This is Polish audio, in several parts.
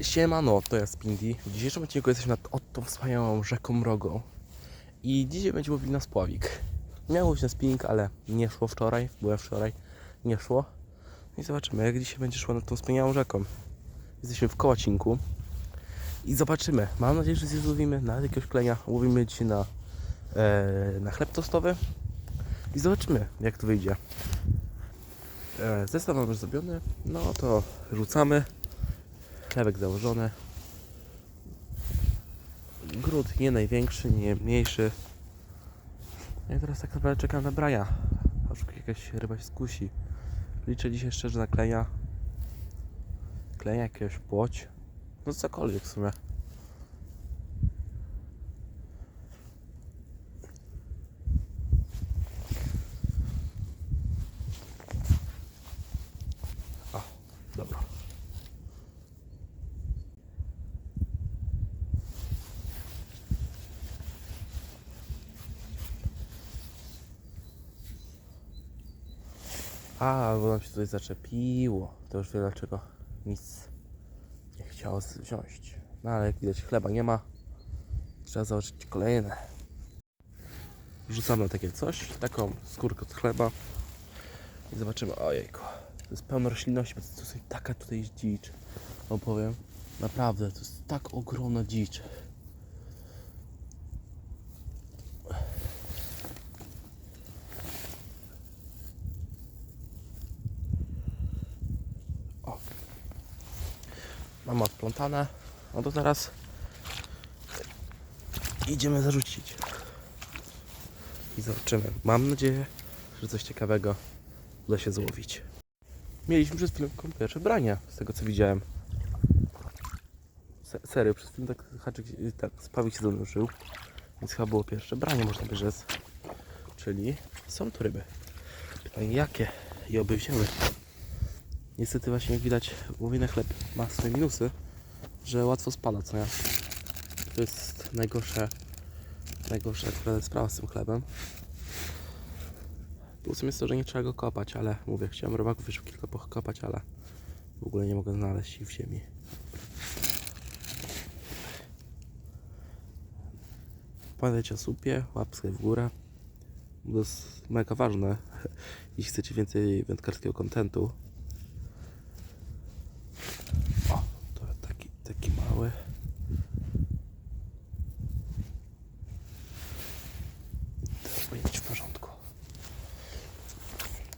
Siemano, to jest Pindy. W dzisiejszym odcinku jesteśmy nad tą wspaniałą rzeką Rogą. I dzisiaj będziemy łowili na spławik. Miało być na spinning, ale nie szło wczoraj. Byłem wczoraj, nie szło. I zobaczymy, jak dzisiaj będzie szło nad tą wspaniałą rzeką. Jesteśmy w Kołacinku. I zobaczymy. Mam nadzieję, że się złowimy na jakiegoś klenia. Łowimy dzisiaj na, e, na chleb tostowy. I zobaczymy, jak to wyjdzie. E, zestaw mamy już zrobiony. No to rzucamy. Chlebek założony. Gród nie największy, nie mniejszy. No i teraz tak naprawdę czekam na braja. Aż jakaś ryba się skusi. Liczę dzisiaj szczerze na kleja. Kleja, jakiegoś płoć. No cokolwiek w sumie. O, dobra. A, bo nam się tutaj zaczepiło. To już wiem dlaczego nic nie chciało wziąć. No ale jak widać chleba nie ma. Trzeba założyć kolejne. Rzucamy takie coś, taką skórkę od chleba. I zobaczymy, ojejku. To jest pełno roślinności, bo to jest taka tutaj dzicz. Opowiem. Naprawdę, to jest tak ogromna dzicz. O. Odplątane. No to teraz idziemy zarzucić. I zobaczymy. Mam nadzieję, że coś ciekawego uda się złowić. Mieliśmy przez chwilę pierwsze brania, z tego co widziałem. Se serio, przez chwilę tak haczyk, tak, spawik się zanurzył. Więc chyba było pierwsze branie, można by rzec. Czyli są tu ryby. Pytanie jakie i oby wzięły. Niestety właśnie jak widać łowienie chleb ma swoje minusy, że łatwo spada, co nie? To jest najgorsze, najgorsza sprawa z tym chlebem. Plusem jest to, że nie trzeba go kopać, ale mówię, chciałem robaków jeszcze kilka pokopać, ale w ogóle nie mogę znaleźć ich w ziemi. Pamiętajcie o supie, łapkę w górę. To jest mega ważne, jeśli chcecie więcej wędkarskiego kontentu. O, to taki, taki mały. Teraz powinien być w porządku.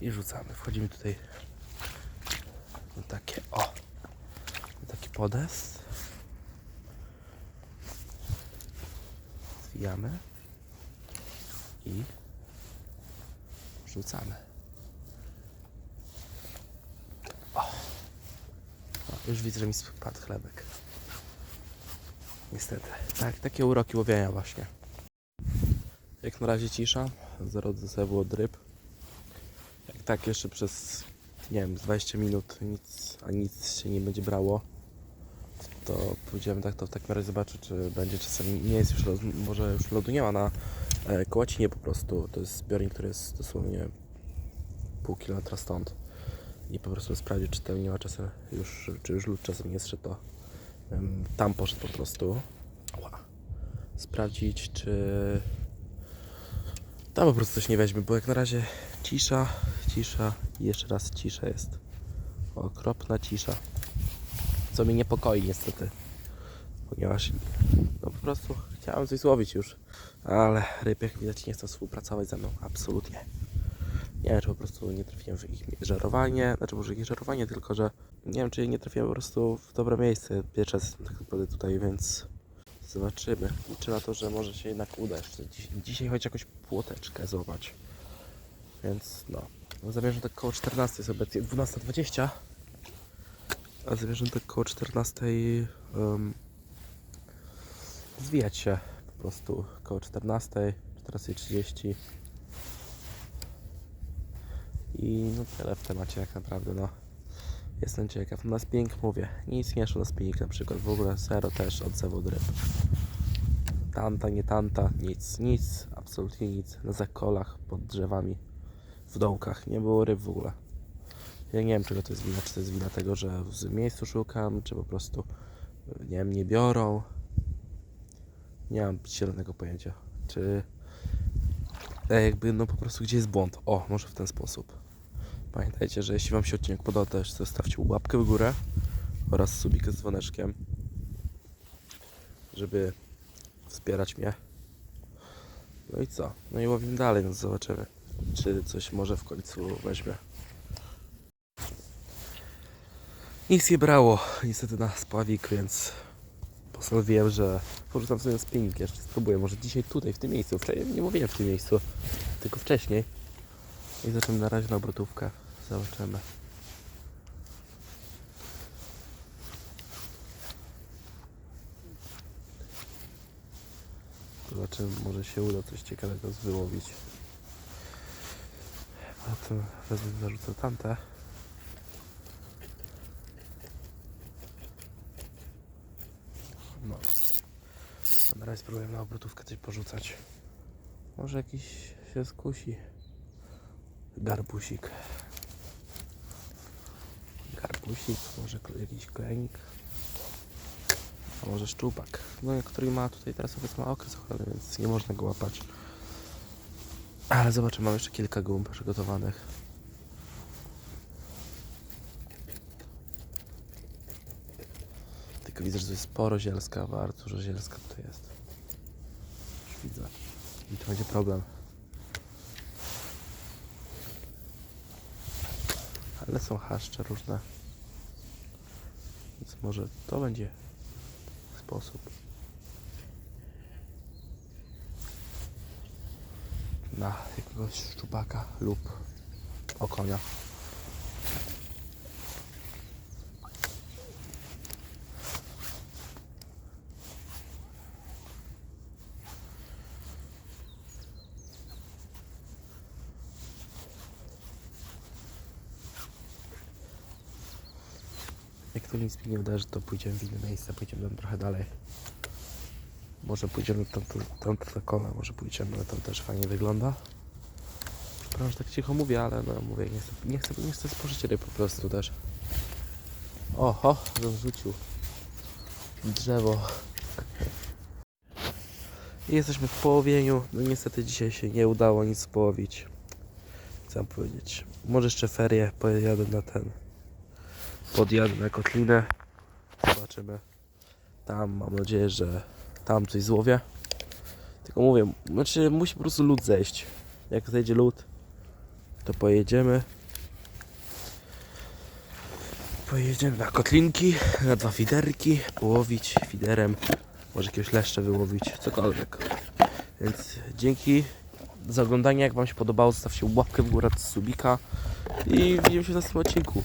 I rzucamy. Wchodzimy tutaj na takie, o, na taki podest. Zwijamy i rzucamy. O, o już widzę, że mi spadł chlebek. Niestety. Tak, takie uroki łowienia właśnie. Jak na razie cisza. Zero zewu od ryb. Jak tak jeszcze przez, nie wiem, z 20 minut nic, a nic się nie będzie brało, to pójdziemy tak to w takim razie czy będzie czasem, nie jest już lodu, może już lodu nie ma na e, Kołacinie po prostu. To jest zbiornik, który jest dosłownie pół kilometra stąd. I po prostu sprawdzić, czy tam nie ma czasem już, czy już lód czasem nie zszedł, to tam poszedł po prostu. Sprawdzić, czy tam po prostu coś nie weźmie, bo jak na razie cisza, cisza i jeszcze raz cisza jest. Okropna cisza. Co mnie niepokoi niestety. Ponieważ no po prostu chciałem coś złowić już. Ale ryb jak widać nie chcą współpracować ze mną. Absolutnie. Nie wiem, czy po prostu nie trafiłem w ich żerowanie. Znaczy może ich żerowanie, tylko że nie wiem, czy nie trafiłem po prostu w dobre miejsce. Pierwszy raz tak naprawdę tutaj, więc zobaczymy. Liczę na to, że może się jednak uda jeszcze dziś, dzisiaj choć jakąś płoteczkę złapać. Więc no. no zamierzam tak koło 14 jest obecnie 12.20. A zamierzam tak koło 14 um, zwijać się po prostu koło 14, 14.30 i no tyle w temacie jak naprawdę no jestem ciekaw. Na spinning mówię, nic nie szło na spinning na przykład, w ogóle zero też od ryb. Tanta, nie tanta, nic, nic, absolutnie nic. Na zakolach, pod drzewami, w dołkach, nie było ryb w ogóle. Ja nie wiem czego to jest wina, czy to jest wina tego, że w miejscu szukam, czy po prostu nie wiem, nie biorą. Nie mam zielonego pojęcia. Czy e, jakby no po prostu gdzie jest błąd. O, może w ten sposób. Pamiętajcie, że jeśli Wam się odcinek podoba, to zostawcie łapkę w górę oraz subikę z dzwoneczkiem, żeby wspierać mnie. No i co? No i łowimy dalej, no zobaczymy, czy coś może w końcu weźmie. Nic nie brało niestety na spławik, więc postanowiłem, że porzucam sobie spinning jeszcze, spróbuję, może dzisiaj tutaj, w tym miejscu, wcześniej nie mówiłem w tym miejscu, tylko wcześniej. I zaczynamy na razie na obrotówkę, zobaczymy. Zobaczymy, może się uda coś ciekawego wyłowić. A to wezmę, zarzucę tamte. No. A na razie spróbuję na obrotówkę coś porzucać. Może jakiś się skusi. Garbusik. Garbusik, może jakiś klenik. A może szczupak. No, który ma tutaj teraz obecnie ma okres ochrony, więc nie można go łapać. Ale zobaczę, mam jeszcze kilka gumb przygotowanych. Tylko widzę, że to jest sporo zielska, bardzo dużo zielska tutaj jest. Już widzę. I to będzie problem. Ale są haszcze różne. Więc może to będzie sposób. Na jakiegoś szczupaka lub okonia. Jak to nic mi nie uderzy, to pójdziemy w inne miejsce, pójdziemy tam trochę dalej. Może pójdziemy tam, tam, tam kole, może pójdziemy, ale tam też fajnie wygląda. Przepraszam, że tak cicho mówię, ale no mówię, nie chcę, nie chcę, nie chcę spożyć ryb po prostu też. Oho, rozrzucił drzewo. I jesteśmy w połowieniu. No niestety dzisiaj się nie udało nic połowić. Mam powiedzieć? Może jeszcze ferie pojadę na ten. Podjadę na kotlinę. Zobaczymy. Tam mam nadzieję, że tam coś złowię. Tylko mówię, znaczy musi po prostu lód zejść. Jak zejdzie lód, to pojedziemy. Pojedziemy na kotlinki, na dwa fiderki, połowić fiderem, może jakiegoś leszcze wyłowić, cokolwiek. Więc dzięki za oglądanie, jak Wam się podobało, zostawcie łapkę w górę, subika i widzimy się w następnym odcinku.